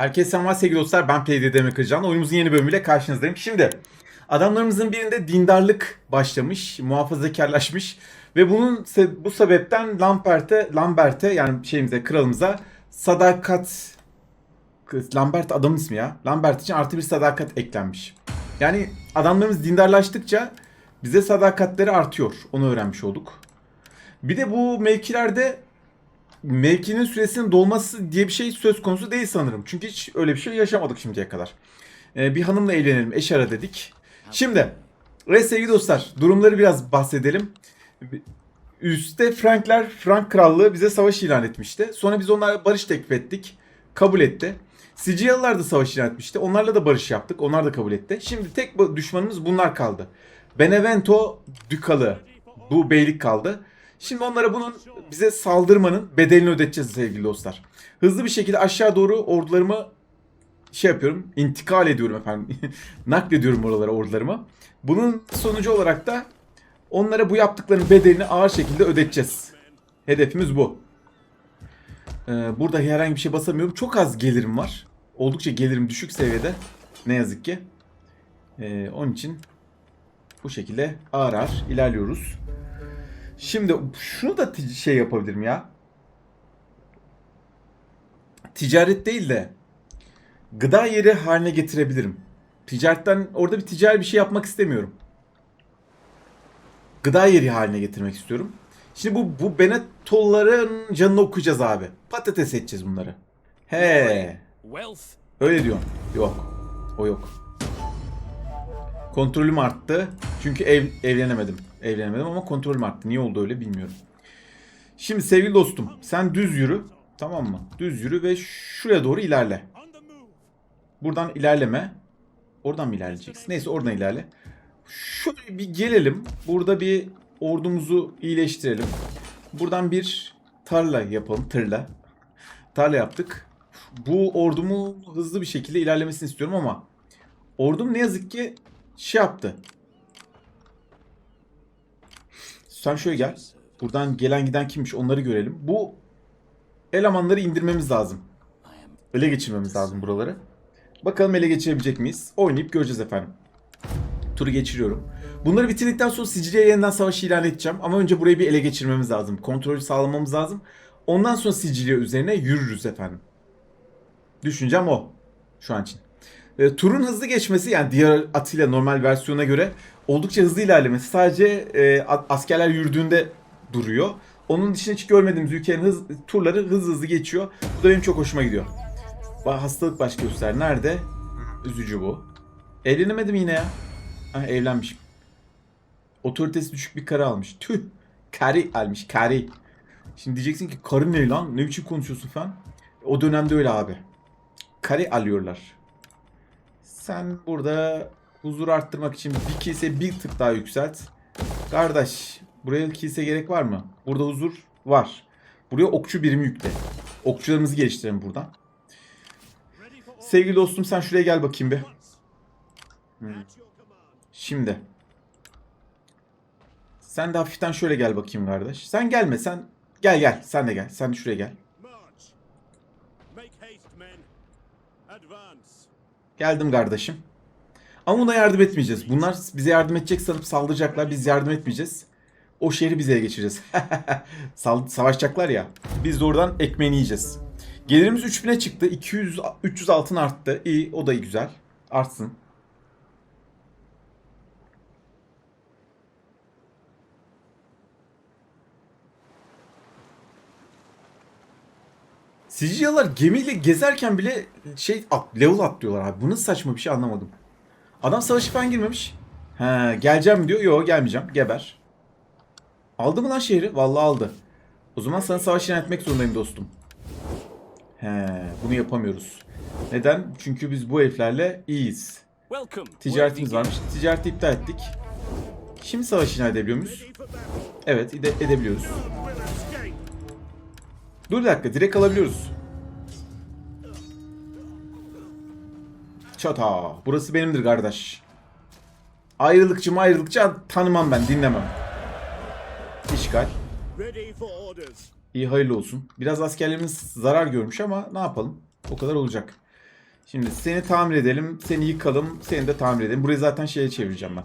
Herkese selamlar sevgili dostlar. Ben Playday Demek Kırcan. Oyunumuzun yeni bölümüyle karşınızdayım. Şimdi adamlarımızın birinde dindarlık başlamış, muhafazakarlaşmış ve bunun bu sebepten Lambert'e Lambert'e yani şeyimize kralımıza sadakat Lambert adamın ismi ya. Lambert için artı bir sadakat eklenmiş. Yani adamlarımız dindarlaştıkça bize sadakatleri artıyor. Onu öğrenmiş olduk. Bir de bu mevkilerde mevkinin süresinin dolması diye bir şey söz konusu değil sanırım. Çünkü hiç öyle bir şey yaşamadık şimdiye kadar. Ee, bir hanımla evlenelim, eş ara dedik. Şimdi, ve sevgili dostlar, durumları biraz bahsedelim. Üste Frankler, Frank Krallığı bize savaş ilan etmişti. Sonra biz onlara barış teklif ettik. Kabul etti. Sicilyalılar da savaş ilan etmişti. Onlarla da barış yaptık. Onlar da kabul etti. Şimdi tek düşmanımız bunlar kaldı. Benevento Dükalı. Bu beylik kaldı. Şimdi onlara bunun bize saldırmanın bedelini ödeteceğiz sevgili dostlar. Hızlı bir şekilde aşağı doğru ordularımı şey yapıyorum. intikal ediyorum efendim. Naklediyorum oralara ordularımı. Bunun sonucu olarak da onlara bu yaptıklarının bedelini ağır şekilde ödeteceğiz. Hedefimiz bu. Ee, burada herhangi bir şey basamıyorum. Çok az gelirim var. Oldukça gelirim düşük seviyede. Ne yazık ki. Ee, onun için bu şekilde ağır ağır ilerliyoruz. Şimdi şunu da şey yapabilirim ya. Ticaret değil de gıda yeri haline getirebilirim. Ticaretten orada bir ticari bir şey yapmak istemiyorum. Gıda yeri haline getirmek istiyorum. Şimdi bu bu Benetolların canını okuyacağız abi. Patates edeceğiz bunları. He. Öyle diyorsun. Yok. O yok. Kontrolüm arttı. Çünkü ev, evlenemedim. Evlenemedim ama kontrolüm arttı. Niye oldu öyle bilmiyorum. Şimdi sevgili dostum sen düz yürü. Tamam mı? Düz yürü ve şuraya doğru ilerle. Buradan ilerleme. Oradan mı ilerleyeceksin? Neyse oradan ilerle. Şöyle bir gelelim. Burada bir ordumuzu iyileştirelim. Buradan bir tarla yapalım. Tırla. Tarla yaptık. Bu ordumu hızlı bir şekilde ilerlemesini istiyorum ama ordum ne yazık ki şey yaptı. Sen şöyle gel. Buradan gelen giden kimmiş onları görelim. Bu elemanları indirmemiz lazım. Ele geçirmemiz lazım buraları. Bakalım ele geçirebilecek miyiz? Oynayıp göreceğiz efendim. Turu geçiriyorum. Bunları bitirdikten sonra Sicilya'ya yeniden savaşı ilan edeceğim. Ama önce burayı bir ele geçirmemiz lazım. Kontrolü sağlamamız lazım. Ondan sonra Sicilya üzerine yürürüz efendim. Düşüncem o. Şu an için. E, turun hızlı geçmesi yani diğer atıyla normal versiyona göre oldukça hızlı ilerlemesi. Sadece e, askerler yürüdüğünde duruyor. Onun dışında hiç görmediğimiz ülkenin hız, turları hızlı hızlı geçiyor. Bu da benim çok hoşuma gidiyor. Ba- Hastalık baş göster. Nerede? Üzücü bu. Evlenemedim yine ya. Ha, evlenmişim. Otoritesi düşük bir karı almış. Tüh. Karı almış. Karı. Şimdi diyeceksin ki karı ne lan? Ne biçim konuşuyorsun falan. O dönemde öyle abi. Kare alıyorlar. Sen burada huzur arttırmak için bir kilise bir tık daha yükselt. Kardeş buraya kilise gerek var mı? Burada huzur var. Buraya okçu birimi yükle. Okçularımızı geliştirelim buradan. Sevgili dostum sen şuraya gel bakayım bir. Hmm. Şimdi. Sen de hafiften şöyle gel bakayım kardeş. Sen gelme sen. Gel gel sen de gel. Sen de şuraya gel. Geldim kardeşim. Ama buna yardım etmeyeceğiz. Bunlar bize yardım edecek sanıp saldıracaklar. Biz yardım etmeyeceğiz. O şehri bize geçireceğiz. Savaşacaklar ya. Biz de oradan ekmeğini yiyeceğiz. Gelirimiz 3000'e çıktı. 200 300 altın arttı. İyi, o da iyi güzel. Artsın. Sicilyalılar gemiyle gezerken bile şey at, level atlıyorlar abi. Bu nasıl saçma bir şey anlamadım. Adam savaşı falan girmemiş. He, geleceğim diyor. Yok gelmeyeceğim. Geber. Aldı mı lan şehri? Vallahi aldı. O zaman sana savaş ilan etmek zorundayım dostum. He, bunu yapamıyoruz. Neden? Çünkü biz bu heriflerle iyiyiz. Ticaretimiz varmış. Ticareti iptal ettik. Şimdi savaş ilan edebiliyor muyuz? Evet, ede- edebiliyoruz. Dur bir dakika, direkt alabiliyoruz. Çata, burası benimdir kardeş. Ayrılıkçı mı ayrılıkçı tanımam ben, dinlemem. İşgal. İyi hayırlı olsun. Biraz askerlerimiz zarar görmüş ama ne yapalım? O kadar olacak. Şimdi seni tamir edelim, seni yıkalım, seni de tamir edelim. Burayı zaten şeye çevireceğim ben.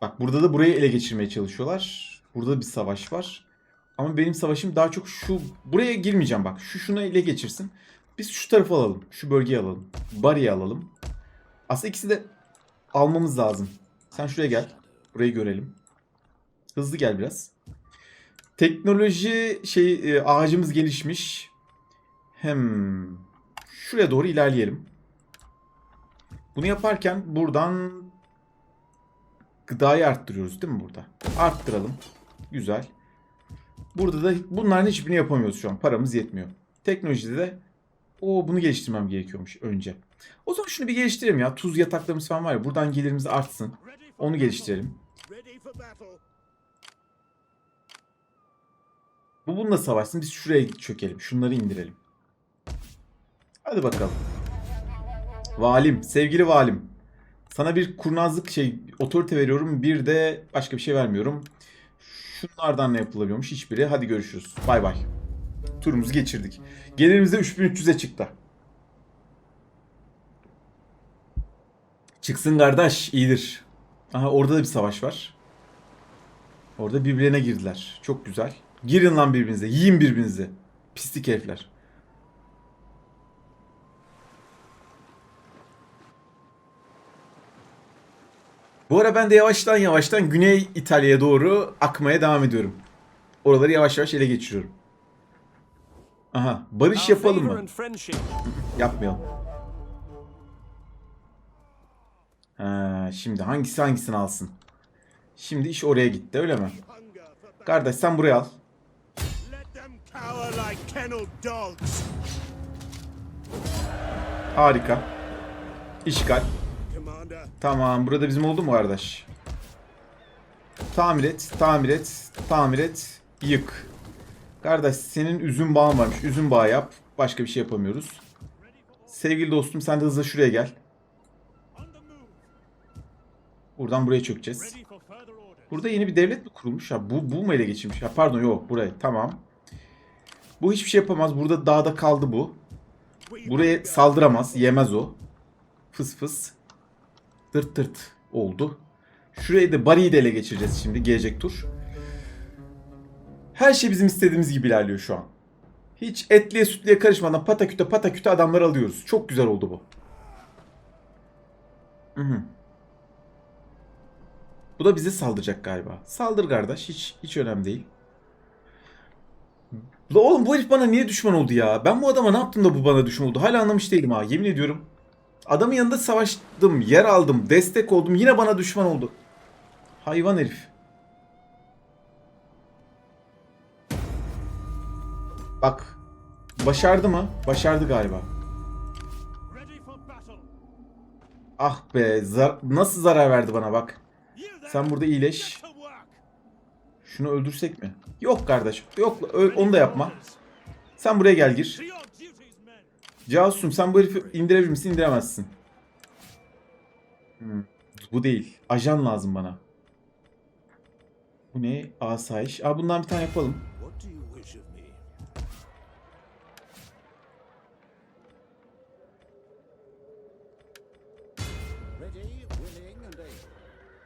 Bak burada da burayı ele geçirmeye çalışıyorlar. Burada bir savaş var. Ama benim savaşım daha çok şu... Buraya girmeyeceğim bak. Şu şunu ele geçirsin. Biz şu tarafa alalım. Şu bölgeyi alalım. Bari'yi alalım. Aslında ikisi de almamız lazım. Sen şuraya gel. Burayı görelim. Hızlı gel biraz. Teknoloji şey e, ağacımız gelişmiş. Hem şuraya doğru ilerleyelim. Bunu yaparken buradan gıdayı arttırıyoruz değil mi burada? Arttıralım. Güzel. Burada da bunların hiçbirini yapamıyoruz şu an. Paramız yetmiyor. Teknolojide de o bunu geliştirmem gerekiyormuş önce. O zaman şunu bir geliştirelim ya. Tuz yataklarımız falan var ya. Buradan gelirimiz artsın. Onu geliştirelim. Bu bununla savaşsın. Biz şuraya çökelim. Şunları indirelim. Hadi bakalım. Valim, sevgili valim. Sana bir kurnazlık şey, otorite veriyorum. Bir de başka bir şey vermiyorum. Şunlardan ne yapılabiliyormuş? Hiçbiri. Hadi görüşürüz. Bay bay. Turumuzu geçirdik. Gelirimiz de 3300'e çıktı. Çıksın kardeş, iyidir. Aha orada da bir savaş var. Orada birbirine girdiler. Çok güzel. Girin lan birbirinize. Yiyin birbirinizi. Pislik herifler. Bu ara ben de yavaştan yavaştan Güney İtalya'ya doğru akmaya devam ediyorum. Oraları yavaş yavaş ele geçiriyorum. Aha, barış yapalım mı? Yapmayalım. Ha, şimdi hangisi hangisini alsın? Şimdi iş oraya gitti öyle mi? Kardeş sen buraya al. Harika. İşgal. Tamam burada bizim oldu mu kardeş? Tamir et, tamir et, tamir et, yık. Kardeş senin üzüm bağın varmış. Üzüm bağı yap. Başka bir şey yapamıyoruz. Sevgili dostum sen de hızla şuraya gel. Buradan buraya çökeceğiz. Burada yeni bir devlet mi kurulmuş? Ya bu, bu mu ele geçirmiş? Ya pardon yok buraya. Tamam. Bu hiçbir şey yapamaz. Burada dağda kaldı bu. Buraya saldıramaz. Yemez o. Fıs fıs. Tırt tırt oldu. Şurayı da Bari'yi de ele geçireceğiz şimdi gelecek tur. Her şey bizim istediğimiz gibi ilerliyor şu an. Hiç etliye sütlüye karışmadan pataküte pataküte adamları alıyoruz. Çok güzel oldu bu. Hı hı. Bu da bize saldıracak galiba. Saldır kardeş. Hiç hiç önemli değil. La oğlum bu herif bana niye düşman oldu ya? Ben bu adama ne yaptım da bu bana düşman oldu? Hala anlamış değilim ha. Yemin ediyorum. Adamın yanında savaştım, yer aldım, destek oldum. Yine bana düşman oldu. Hayvan herif. Bak. Başardı mı? Başardı galiba. Ah be. zar- nasıl zarar verdi bana bak. Sen burada iyileş. Şunu öldürsek mi? Yok kardeş. Yok onu da yapma. Sen buraya gel gir. Casusum sen bu herifi indirebilir misin? İndiremezsin. Hmm, Bu değil. Ajan lazım bana. Bu ne? Asayiş. Aa bundan bir tane yapalım.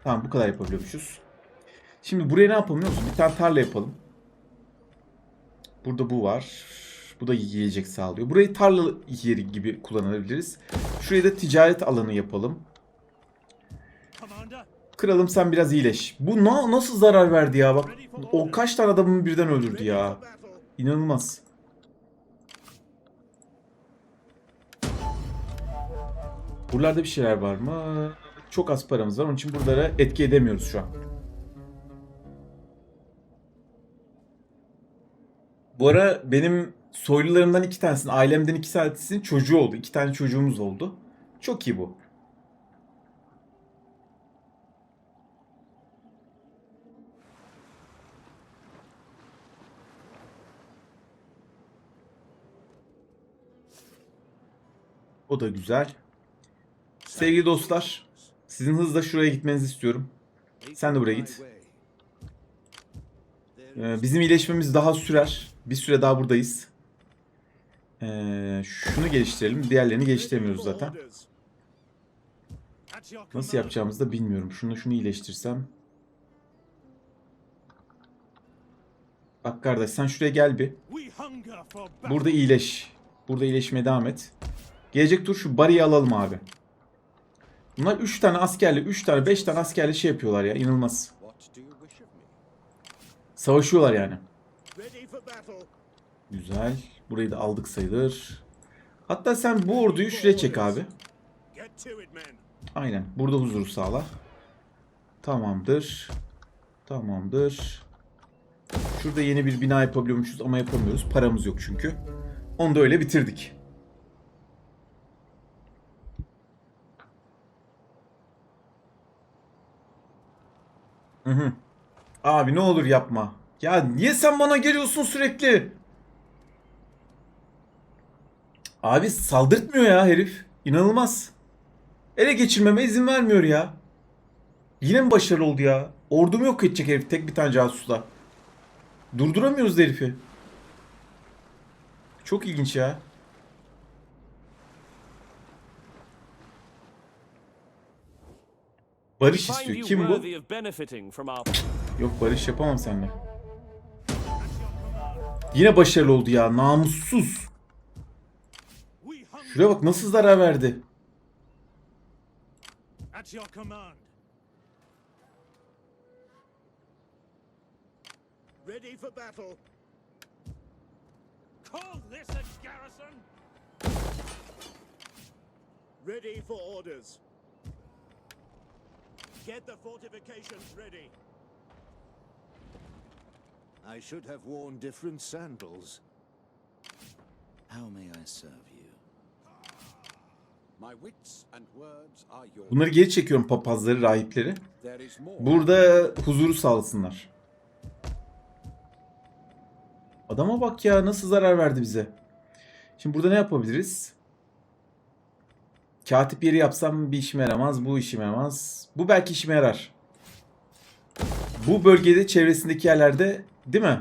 Tamam bu kadar yapabiliyormuşuz. Şimdi buraya ne yapalım biliyor musun? Bir tane tarla yapalım. Burada bu var. Bu da yiyecek sağlıyor. Burayı tarla yeri gibi kullanabiliriz. Şuraya da ticaret alanı yapalım. Kralım sen biraz iyileş. Bu na nasıl zarar verdi ya bak. O kaç tane adamı birden öldürdü ya. İnanılmaz. Buralarda bir şeyler var mı? Çok az paramız var. Onun için buralara etki edemiyoruz şu an. Bu ara benim soylularımdan iki tanesinin, ailemden iki tanesinin çocuğu oldu. İki tane çocuğumuz oldu. Çok iyi bu. O da güzel. Sevgili dostlar, sizin hızla şuraya gitmenizi istiyorum. Sen de buraya git. Ee, bizim iyileşmemiz daha sürer. Bir süre daha buradayız. Ee, şunu geliştirelim. Diğerlerini geliştiremiyoruz zaten. Nasıl yapacağımızı da bilmiyorum. Şunu şunu iyileştirsem. Bak kardeş sen şuraya gel bir. Burada iyileş. Burada iyileşmeye devam et. Gelecek tur şu bariyi alalım abi. Bunlar 3 tane askerle, 3 tane, 5 tane askerle şey yapıyorlar ya. inanılmaz. Savaşıyorlar yani. Güzel. Burayı da aldık sayılır. Hatta sen bu orduyu şuraya çek abi. Aynen. Burada huzuru sağla. Tamamdır. Tamamdır. Şurada yeni bir bina yapabiliyormuşuz ama yapamıyoruz. Paramız yok çünkü. Onu da öyle bitirdik. Hı hı. Abi ne olur yapma. Ya niye sen bana geliyorsun sürekli? Abi saldırtmıyor ya herif. İnanılmaz. Ele geçirmeme izin vermiyor ya. Yine mi başarılı oldu ya? Ordumu yok edecek herif tek bir tane casusla. Durduramıyoruz herifi. Çok ilginç ya. Barış istiyor. Kim bu? Yok barış yapamam seninle. Yine başarılı oldu ya. Namussuz. Şuraya bak nasıl zarar verdi. Ready for battle. Call this a garrison. Ready for orders. Get the fortifications ready. I should have worn different sandals. How may I serve you? Bunları geri çekiyorum papazları, rahipleri. Burada huzuru sağlasınlar. Adama bak ya nasıl zarar verdi bize. Şimdi burada ne yapabiliriz? Katip yeri yapsam bir işime yaramaz. Bu işime yaramaz. Bu belki işime yarar. Bu bölgede çevresindeki yerlerde değil mi?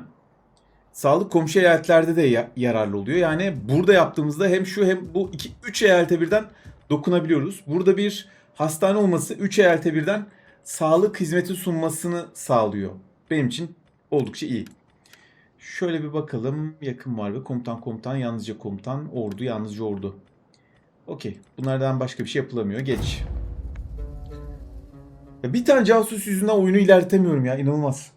Sağlık komşu eyaletlerde de ya- yararlı oluyor. Yani burada yaptığımızda hem şu hem bu iki üç eyalete birden dokunabiliyoruz. Burada bir hastane olması üç eyalete birden sağlık hizmeti sunmasını sağlıyor. Benim için oldukça iyi. Şöyle bir bakalım. Yakın var ve komutan komutan yalnızca komutan ordu yalnızca ordu. Okey. Bunlardan başka bir şey yapılamıyor. Geç. Bir tane casus yüzünden oyunu ilerletemiyorum ya. inanılmaz.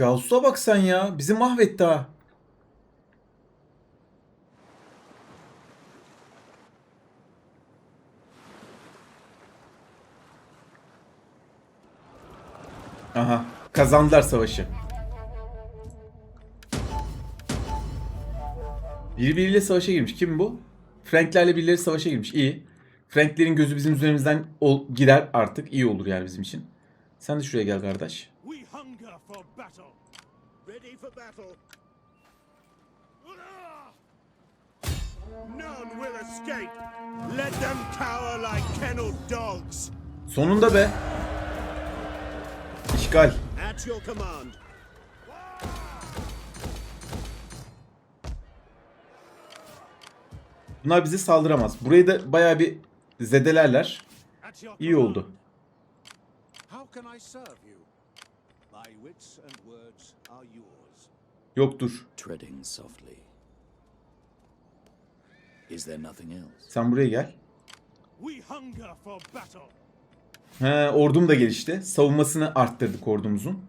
Casusa bak sen ya. Bizi mahvetti ha. Aha. Kazandılar savaşı. Birbiriyle savaşa girmiş. Kim bu? Franklerle birileri savaşa girmiş. İyi. Franklerin gözü bizim üzerimizden gider artık. İyi olur yani bizim için. Sen de şuraya gel kardeş. Hunger for battle. Ready for battle. None will escape. Let them cower like kennelled dogs. Sonunda be. İşgal. At your command. Bunlar bize saldıramaz. Burayı da bayağı bir zedelerler. İyi oldu. How can I serve you? Yok dur. Treading softly. Is there nothing else? Sen buraya gel. We hunger for battle. He, ordum da gelişti. Savunmasını arttırdık ordumuzun.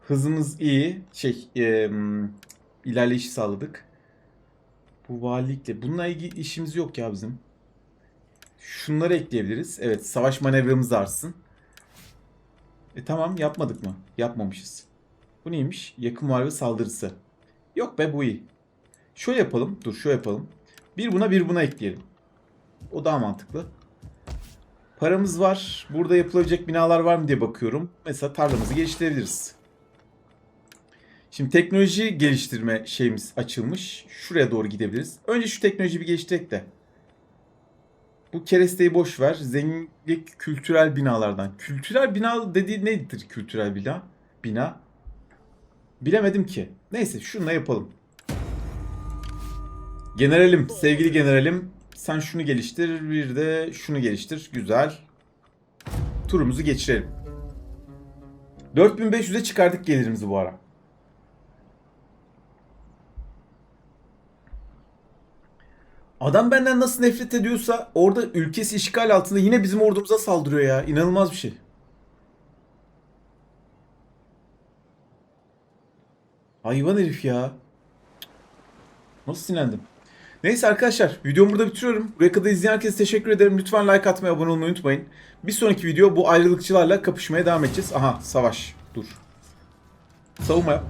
Hızımız iyi. Şey, em, ilerleyişi sağladık. Bu valilikle. Bununla ilgili işimiz yok ya bizim. Şunları ekleyebiliriz. Evet, savaş manevramız artsın. E tamam, yapmadık mı? Yapmamışız. Bu neymiş? Yakın muharebe saldırısı. Yok be bu iyi. Şöyle yapalım. Dur şöyle yapalım. Bir buna bir buna ekleyelim. O daha mantıklı. Paramız var. Burada yapılabilecek binalar var mı diye bakıyorum. Mesela tarlamızı geliştirebiliriz. Şimdi teknoloji geliştirme şeyimiz açılmış. Şuraya doğru gidebiliriz. Önce şu teknolojiyi bir geliştirek de. Bu keresteyi boş ver. Zenginlik kültürel binalardan. Kültürel bina dediği nedir kültürel bina? Bina. Bilemedim ki. Neyse şununla yapalım. Generalim, sevgili generalim. Sen şunu geliştir, bir de şunu geliştir. Güzel. Turumuzu geçirelim. 4500'e çıkardık gelirimizi bu ara. Adam benden nasıl nefret ediyorsa orada ülkesi işgal altında yine bizim ordumuza saldırıyor ya. İnanılmaz bir şey. Hayvan herif ya. Nasıl sinirlendim? Neyse arkadaşlar videomu burada bitiriyorum. Buraya kadar izleyen herkese teşekkür ederim. Lütfen like atmayı, abone olmayı unutmayın. Bir sonraki video bu ayrılıkçılarla kapışmaya devam edeceğiz. Aha savaş. Dur. Savunma yap.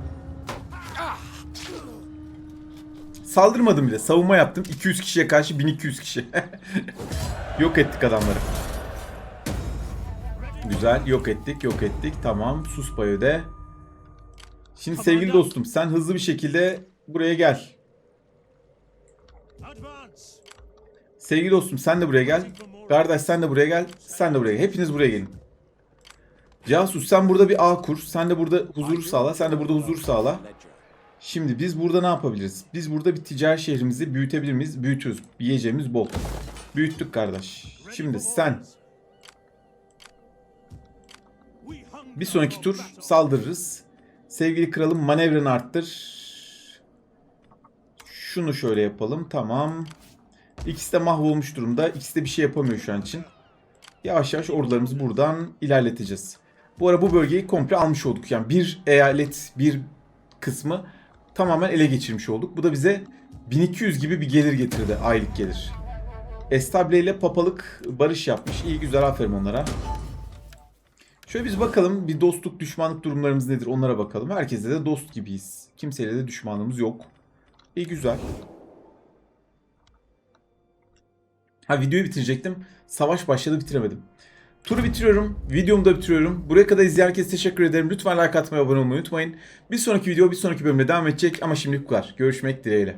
Saldırmadım bile. Savunma yaptım. 200 kişiye karşı 1200 kişi. yok ettik adamları. Güzel. Yok ettik. Yok ettik. Tamam. Sus bayöde. Şimdi sevgili dostum sen hızlı bir şekilde buraya gel. Sevgili dostum sen de buraya gel. Kardeş sen de buraya gel. Sen de buraya gel. Hepiniz buraya gelin. Casus sen burada bir ağ kur. Sen de burada huzur sağla. Sen de burada huzur sağla. Şimdi biz burada ne yapabiliriz? Biz burada bir ticari şehrimizi büyütebilir miyiz? Büyütürüz. Yiyeceğimiz bol. Büyüttük kardeş. Şimdi sen bir sonraki tur saldırırız. Sevgili kralım manevranı arttır. Şunu şöyle yapalım. Tamam. İkisi de mahvolmuş durumda. İkisi de bir şey yapamıyor şu an için. Yavaş yavaş ordularımızı buradan ilerleteceğiz. Bu ara bu bölgeyi komple almış olduk. Yani bir eyalet, bir kısmı tamamen ele geçirmiş olduk. Bu da bize 1200 gibi bir gelir getirdi. Aylık gelir. Estable ile papalık barış yapmış. İyi güzel aferin onlara. Şöyle biz bakalım bir dostluk düşmanlık durumlarımız nedir onlara bakalım. Herkese de dost gibiyiz. Kimseyle de düşmanlığımız yok. İyi güzel. Ha videoyu bitirecektim. Savaş başladı bitiremedim. Turu bitiriyorum. Videomu da bitiriyorum. Buraya kadar izleyen herkese teşekkür ederim. Lütfen like atmayı, abone olmayı unutmayın. Bir sonraki video bir sonraki bölümde devam edecek ama şimdilik bu kadar. Görüşmek dileğiyle.